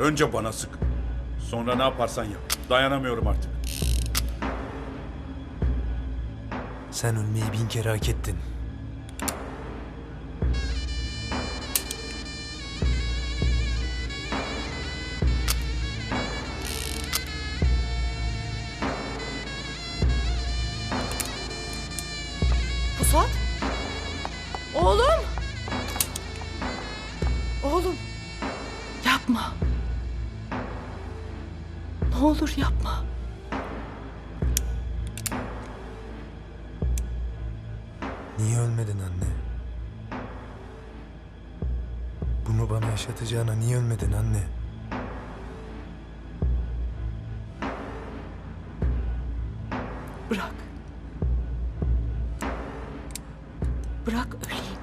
Önce bana sık. Sonra ne yaparsan yap. Dayanamıyorum artık. Sen ölmeyi bin kere hak ettin. Pusat? Oğlum! Oğlum! Yapma. Ne olur yapma. Niye ölmedin anne? Bunu bana yaşatacağına niye ölmedin anne? Bırak. Bırak öleyim.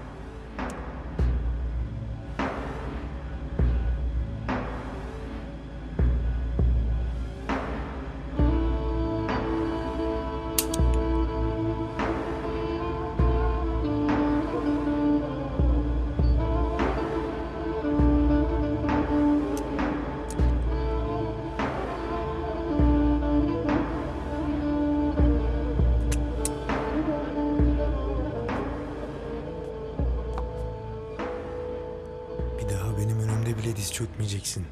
Benim önümde bile diz çökmeyeceksin.